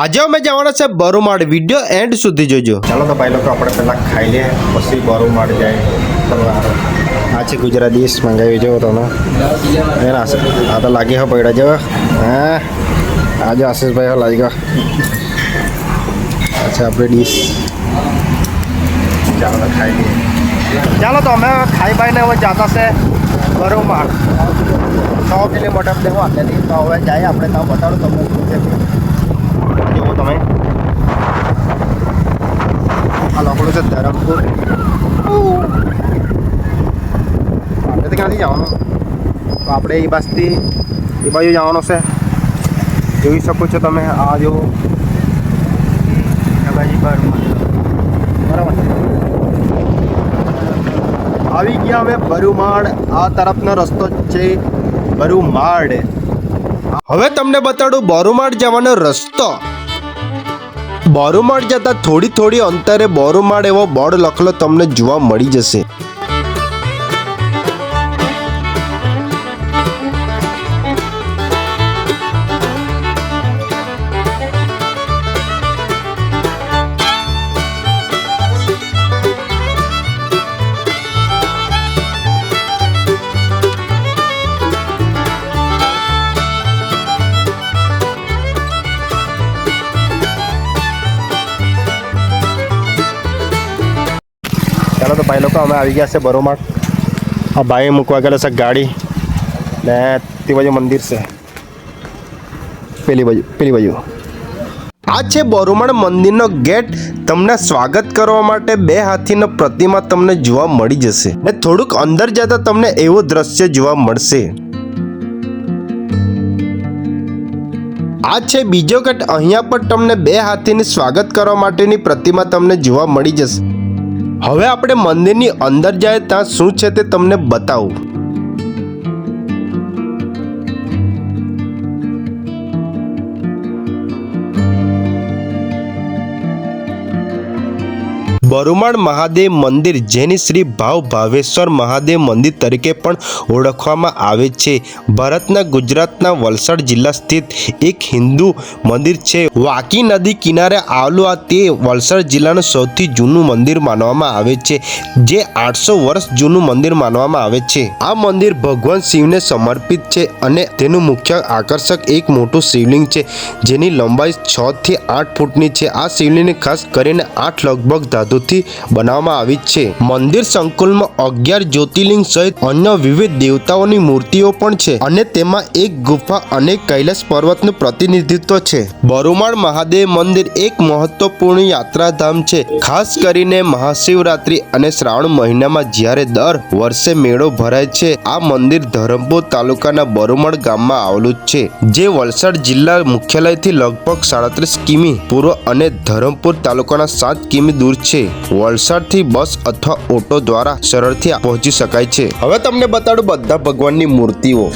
આજે અમે જવાના છે બરુમાળ વીડિયો એન્ડ સુધી જોજો. ચાલો તો ભાઈ લોકો આપણે પહેલાં ખાઈ લઈએ પછી બરુમાળ જાય. આ છે ગુજરાતી ડીશ મંગાવી જો તમે એ ના આ તો લાગી હો પડ્યા જો હા? આજે આશીષભાઈ હો લાગી ગયો. અચ્છા આપણી ડીશ ચાલો તો ખાઈ લઈએ. ચાલો તો અમે ખાઈ ભાઈને હવે જતા છે બરુમાળ સો કિલોમીટર દેવો અત્યારથી તો હવે જાય આપણે તો બતાડું તમને તમે? આ લોકડું છે ધરમપુર. આપણે તો ક્યાંથી જવાનું? તો આપણે એ બસથી એ બાજુ જવાનું છે. જોઈ શકો છો તમે આ જો. બાજુ બરાબર આવી ગયા અમે બરુમાળ આ તરફનો રસ્તો છે બરુમાળ હવે તમને બતાડું બોરુમાળ જવાનો રસ્તો. બોરુમાળ જતા થોડી થોડી અંતરે બોરુમાળ એવો બોર્ડ લખેલો તમને જોવા મળી જશે. તો અમે આવી ગયા છે બરોમાં આ ભાઈ મૂકવા ગયેલા છે ગાડી ને તે બાજુ મંદિર છે. પેલી બાજુ પેલી બાજુ. આ છે બોરુમાળ મંદિરનો ગેટ. તમને સ્વાગત કરવા માટે બે હાથીનો પ્રતિમા તમને જોવા મળી જશે ને થોડુંક અંદર જતા તમને એવું દ્રશ્ય જોવા મળશે. આ છે બીજો ગેટ. અહીંયા પણ તમને બે હાથીની સ્વાગત કરવા માટેની પ્રતિમા તમને જોવા મળી જશે. હવે આપણે મંદિરની અંદર જાય ત્યાં શું છે તે તમને બતાવું. બરુમાળ મહાદેવ મંદિર, જેની શ્રી ભાવ ભાવેશ્વર મહાદેવ મંદિર તરીકે પણ ઓળખવામાં આવે છે. ભારતના ગુજરાતના વલસાડ જિલ્લા સ્થિત એક હિન્દુ મંદિર છે. વાકી નદી કિનારે આવેલું આ તે વલસાડ જિલ્લાનું સૌથી જૂનું મંદિર માનવામાં આવે છે, જે આઠસો વર્ષ જૂનું મંદિર માનવામાં આવે છે. આ મંદિર ભગવાન શિવને સમર્પિત છે અને તેનું મુખ્ય આકર્ષક એક મોટું શિવલિંગ છે, જેની લંબાઈ છ થી આઠ ફૂટની છે. આ શિવલિંગને ખાસ કરીને આઠ લગભગ ધાતુથી બનાવવામાં આવી છે. મંદિર સંકુલમાં અગિયાર જ્યોતિર્લિંગ સહિત અન્ય વિવિધ દેવતાઓની મૂર્તિઓ પણ છે અને તેમાં એક ગુફા અને કૈલાસ પર્વતનું પ્રતિનિધિત્વ છે. બરુમાળ મહાદેવ મંદિર એક મહત્વપૂર્ણ યાત્રાધામ છે. ખાસ કરીને મહાશિવરાત્રિ અને શ્રાવણ મહિનામાં જ્યારે દર વર્ષે મેળો ભરાય છે, આ મંદિર ધરમપુર તાલુકાના બરુમણ ગામમાં આવેલું છે, જે વલસાડ જિલ્લા મુખ્યાલયથી લગભગ સાડત્રીસ કિમી પૂર્વ અને ધરમપુર તાલુકાના સાત કિમી દૂર છે. વલસાડથી બસ અથવા ઓટો દ્વારા સરળથી પહોંચી શકાય છે. હવે તમને બતાડું બધા ભગવાનની મૂર્તિઓ.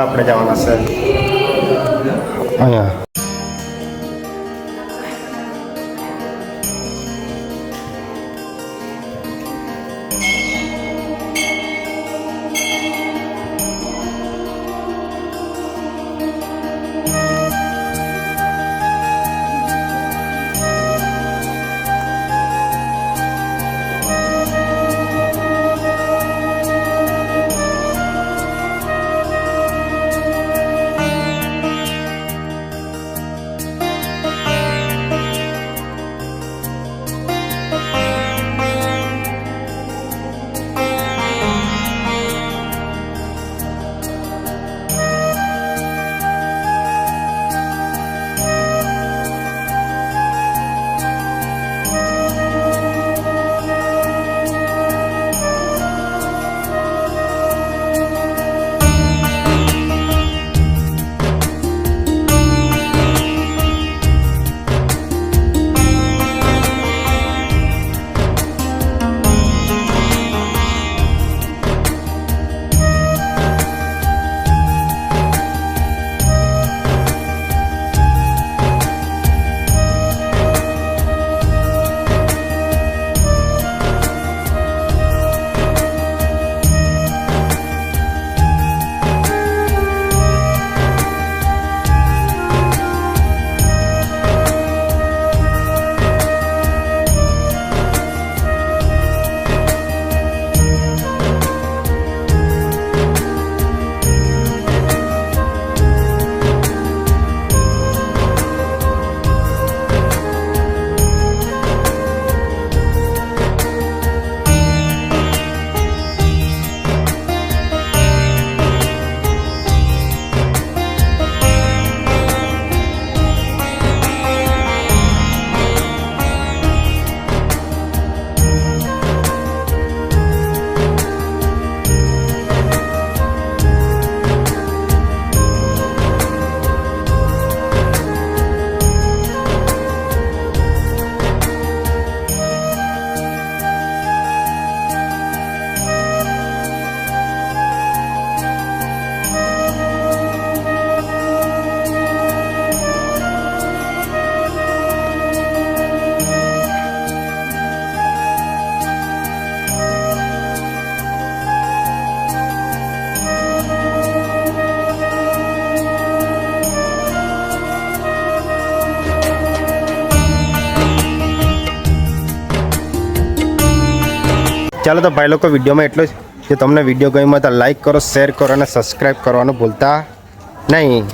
આપણે જવાના છે અહીંયા ચાલો તો ભાઈ લોકો વિડીયોમાં એટલો જ. જો તમને વીડિયો ગમ્યો તો લાઈક કરો શેર કરો અને સબસ્ક્રાઈબ કરવાનું ભૂલતા નહીં.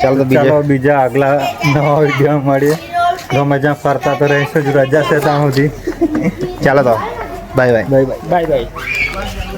ચાલો તો બીજા. ચાલો બીજા આગલા નવા વીડિયો મળીએ. ગમે જ્યાં ફરતા તો રહીશું જ રજા છે ત્યાં સુધી. ચાલો તો. Bye bye bye bye bye bye